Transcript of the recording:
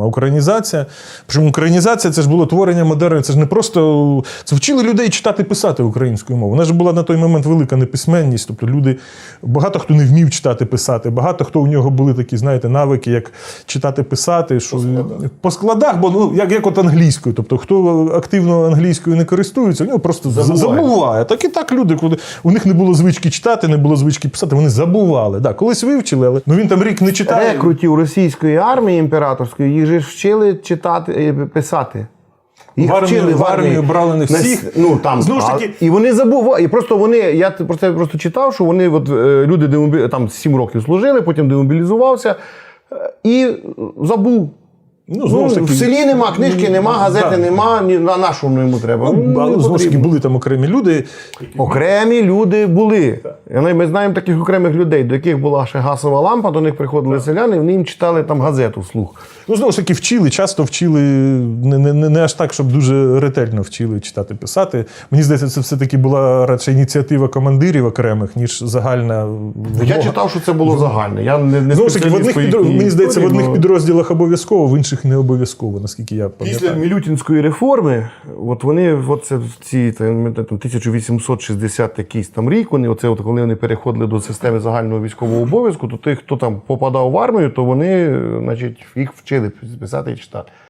А українізація, причому українізація це ж було творення модерної, це ж не просто це вчили людей читати писати українською мовою. У нас ж була на той момент велика неписьменність. Тобто люди, багато хто не вмів читати писати, багато хто у нього були такі, знаєте, навики, як читати писати, що по складах, бо ну як, як от англійською. Тобто, хто активно англійською не користується, у нього просто забуває. Забуває. Так і так люди, коли у них не було звички читати, не було звички писати, вони забували. Да, колись вивчили, але ну він там рік не читає. Рекрутів російської армії імператорської, їх ж вчили читати, е, писати. Їх В армію- в армію брали не всіх. Ну, там, Знову ж а- таки- і вони забували. І просто вони, я про це просто читав, що вони, от, е, люди демобі- там 7 років служили, потім демобілізувався е, і забув. Ну, знову Ну, ж таки, в селі нема, книжки нема, газети да. нема, ні на на що йому треба. Ну, Ну, але знову ж таки потрібно. були там окремі люди. Окремі люди були. І Ми знаємо таких окремих людей, до яких була ще газова лампа, до них приходили селяни, і вони їм читали там газету вслух. Ну, знову ж таки, вчили, часто вчили не, не, не, не аж так, щоб дуже ретельно вчили читати, писати. Мені здається, це все-таки була радше ініціатива командирів окремих, ніж загальна вимога. Я читав, що це було загальне. Я не, не Знову ж таки, в одних підро... їхній мені здається, в історії, одних підрозділах обов'язково, в інших не обов'язково, наскільки я пам'ятаю. Після. Мілютінської реформи, от вони, от це ці там, там, 1860 якийсь там рік, вони, оце, от, коли вони переходили до системи загального військового обов'язку, то тих, хто там попадав в армію, то вони, значить, їх вчили писати і читати.